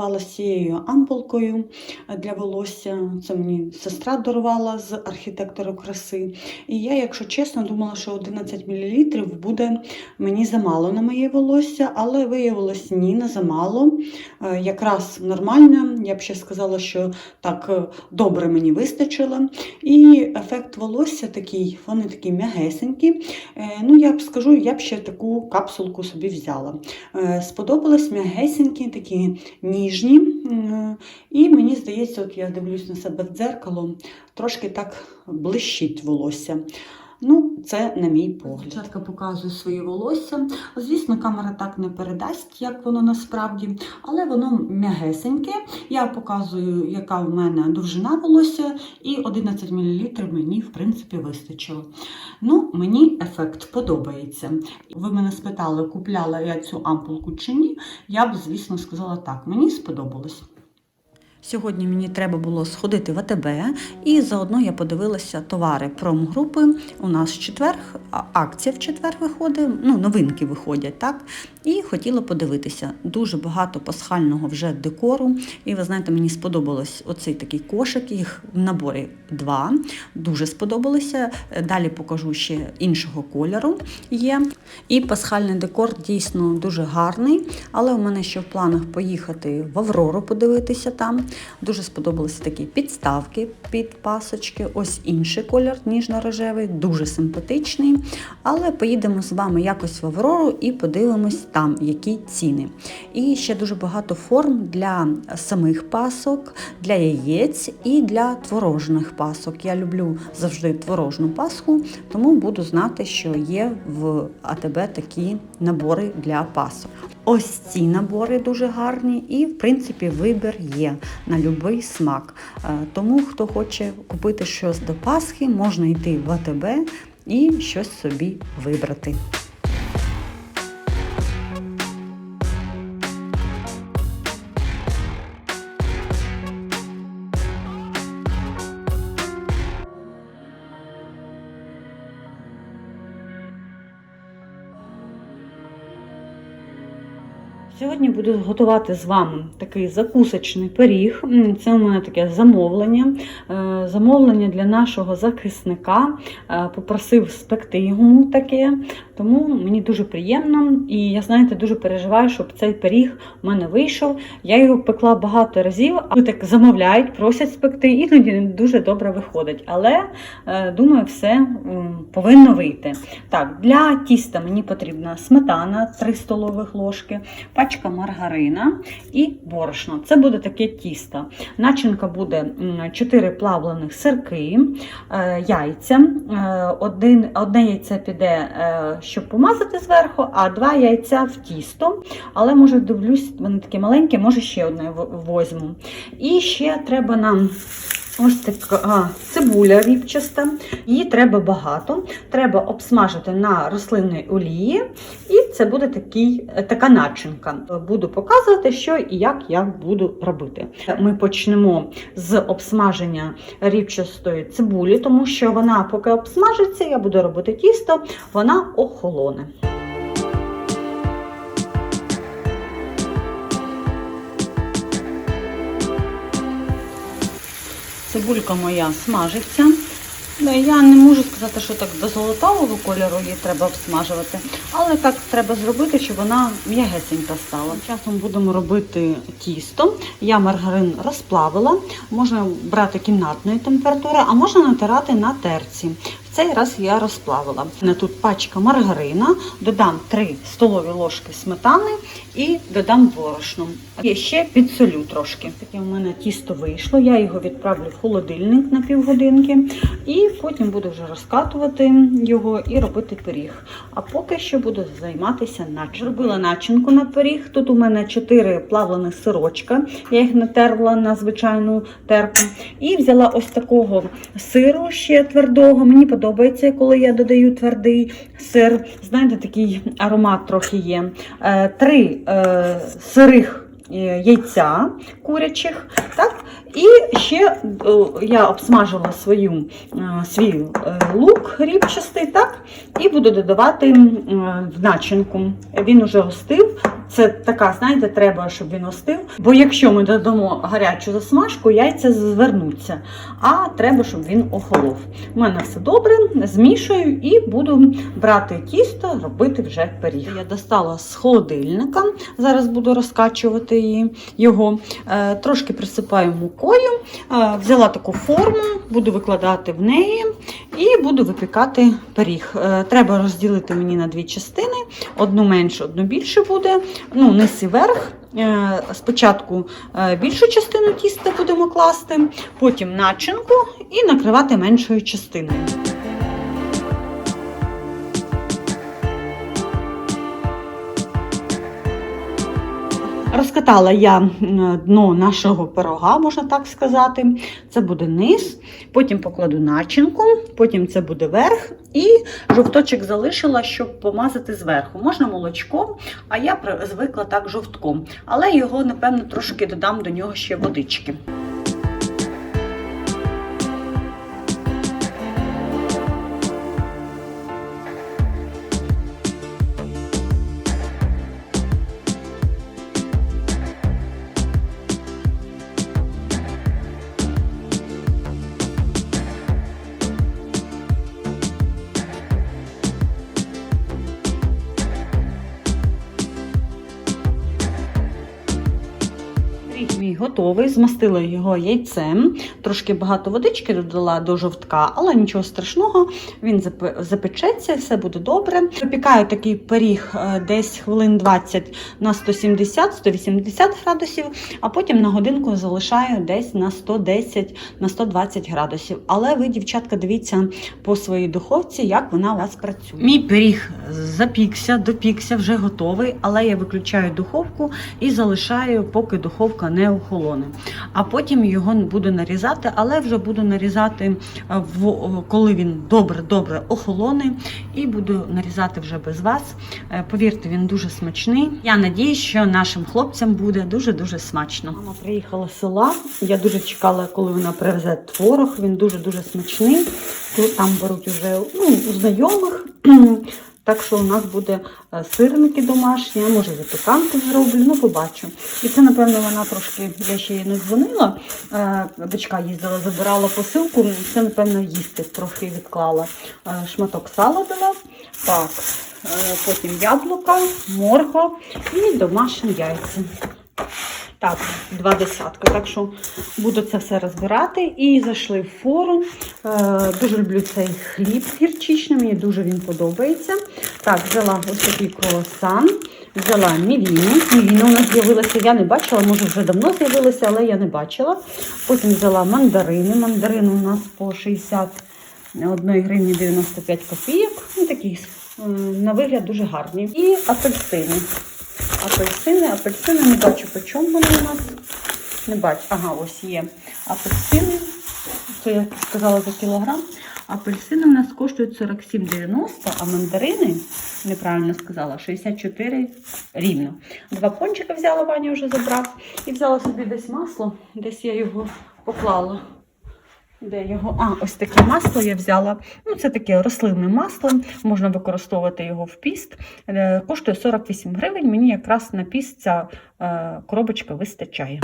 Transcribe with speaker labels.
Speaker 1: користувалася цією ампулкою для волосся. Це мені сестра дарувала з архітектору краси. І я, якщо чесно, думала, що 11 мл буде мені замало на моє волосся, але виявилось ні, не замало. Е, Якраз нормально. Я б ще сказала, що так е, добре мені вистачило. І ефект волосся такий, вони такі м'ягесенькі. Е, Ну, я б скажу, я б ще таку капсулку собі взяла. Е, Сподобалось м'ягесенькі, такі ніжні. М, І мені здається, от я дивлюсь на себе в дзеркало, трошки так блищить волосся. Ну, це на мій погляд. Дівчатка показує своє волосся. Звісно, камера так не передасть, як воно насправді, але воно м'ягесеньке. Я показую, яка в мене довжина волосся, і 11 мл мені, в принципі, вистачило. Ну, мені ефект подобається. Ви мене спитали, купляла я цю ампулку чи ні. Я б, звісно, сказала так, мені сподобалось. Сьогодні мені треба було сходити в АТБ, і заодно я подивилася товари промгрупи. У нас четвер, акція в четвер виходить, ну, новинки виходять, так? І хотіла подивитися. Дуже багато пасхального вже декору. І ви знаєте, мені сподобалось оцей такий кошик, їх в наборі два. Дуже сподобалося. Далі покажу ще іншого кольору є. І пасхальний декор дійсно дуже гарний, але у мене ще в планах поїхати в Аврору подивитися там. Дуже сподобалися такі підставки під пасочки. Ось інший колір, ніжно-рожевий, дуже симпатичний. Але поїдемо з вами якось в Аврору і подивимось там, які ціни. І ще дуже багато форм для самих пасок, для яєць і для творожних пасок. Я люблю завжди творожну паску, тому буду знати, що є в АТБ такі набори для пасок. Ось ці набори дуже гарні, і в принципі вибір є на будь-який смак. Е, Тому, хто хоче купити щось до Пасхи, можна йти в АТБ і щось собі вибрати. Сьогодні буду готувати з вами такий закусочний пиріг. Це у мене таке замовлення. Е, Замовлення для нашого захисника. Е, Попросив спекти йому таке, тому мені дуже приємно. І я, знаєте, дуже переживаю, щоб цей пиріг у мене вийшов. Я його пекла багато разів, а так замовляють, просять спекти, іноді дуже добре виходить. Але е, думаю, все повинно вийти. Так, для тіста мені потрібна сметана 3 столових ложки пачка маргарина і борошно. Це буде таке тісто. Начинка буде 4 плавлених сирки, е, яйця. Е, Один, одне яйце піде, е, щоб помазати зверху, а два яйця в тісто. Але, може, дивлюсь, вони такі маленькі, може ще одне возьму. І ще треба нам. Ось така цибуля рібчаста, її треба багато. Треба обсмажити на рослинній олії, і це буде такий, е, така начинка. Буду показувати, що і як я буду робити. Ми почнемо з обсмаження рібчастої цибулі, тому що вона, поки обсмажиться, я буду робити тісто, вона охолоне. Цибулька моя смажиться. Ну, Я не можу сказати, що так до золотавого кольору її треба обсмажувати, але так треба зробити, щоб вона м'ягесенька стала. Часом будемо робити тісто. Я маргарин розплавила, можна брати кімнатної температури, а можна натирати на терці. Цей раз я розплавила. Тут пачка маргарина, додам 3 столові ложки сметани і додам борошно. І ще підсолю трошки. Таке у мене тісто вийшло. Я його відправлю в холодильник на півгодинки, і потім буду вже розкатувати його і робити пиріг. А поки що буду займатися начинкою. Зробила начинку на пиріг. Тут у мене 4 плавлених сирочка. Я їх натерла на звичайну терку. І взяла ось такого сиру ще твердого. Мені подобається, коли я додаю твердий сир. Знаєте, такий аромат трохи є. Е, Три е, сирих е, яйця курячих, так? І ще я обсмажила свою, е, свій е, лук рібчастий, так, і буду додавати е, в начинку. Він уже остив. Це така, знаєте, треба, щоб він остив. Бо якщо ми додамо гарячу засмажку, яйця звернуться. А треба, щоб він охолов. У мене все добре, змішую і буду брати тісто, робити вже пиріг. Я достала з холодильника, зараз буду розкачувати його. Е, Трошки присипаю мукою, Е, взяла таку форму, буду викладати в неї і буду випікати пиріг. Е, Треба розділити мені на дві частини: одну менше, одну більше буде. Ну, низ і верх. Е, Спочатку е, більшу частину тіста будемо класти, потім начинку і накривати меншою частиною. Розкатала я дно нашого пирога, можна так сказати. Це буде низ, потім покладу начинку, потім це буде верх, і жовточок залишила, щоб помазати зверху. Можна молочком, а я звикла так жовтком. Але його, напевно, трошки додам до нього ще водички. Мій готовий, змастила його яйцем, трошки багато водички додала до жовтка, але нічого страшного, він запечеться, все буде добре. Випікаю такий пиріг е, десь хвилин 20 на 170-180 градусів, а потім на годинку залишаю десь на 110 на 120 градусів. Але ви, дівчатка, дивіться по своїй духовці, як вона у вас працює. Мій пиріг запікся, допікся, вже готовий, але я виключаю духовку і залишаю, поки духовка не охолоне. А потім його буду нарізати, але вже буду нарізати, е, коли він добре-добре охолоне, і буду нарізати вже без вас. Е, Повірте, він дуже смачний. Я надію, що нашим хлопцям буде дуже-дуже смачно. Мама приїхала з села. Я дуже чекала, коли вона привезе творог. Він дуже-дуже смачний. Там беруть уже ну, знайомих. Так що у нас буде е, сирники домашні, я може запіканку зроблю, ну побачу. І це, напевно, вона трошки, я ще їй не дзвонила. е, Дочка їздила, забирала посилку. Це, напевно, їсти трохи відклала. Е, Шматок сала дала. Так, потім яблука, морква і домашні яйця. Так, два десятки. Так що буду це все розбирати. І зайшли в форум. Е, дуже люблю цей хліб гірчичний, мені дуже він подобається. Так, взяла ось такий круасан, взяла мівіну. Мівіна у нас з'явилася, я не бачила, може вже давно з'явилася, але я не бачила. Потім взяла мандарини. Мандарини у нас по 61 гривні 95 копійок. Ну, такі е, на вигляд дуже гарні. І апельсини. Апельсини, апельсини, не бачу, по чому вони у нас. Не бачу. Ага, ось є апельсини. Це я сказала за кілограм. Апельсини у нас коштують 47,90, а мандарини, неправильно сказала, 64 рівно. Два пончика взяла, Ваня вже забрав. І взяла собі десь масло, десь я його поклала. Де його? А, ось таке масло я взяла. Ну, це таке рослинне масло, можна використовувати його в піст. Е, Коштує 48 гривень. Мені якраз на піст ця е, коробочка вистачає.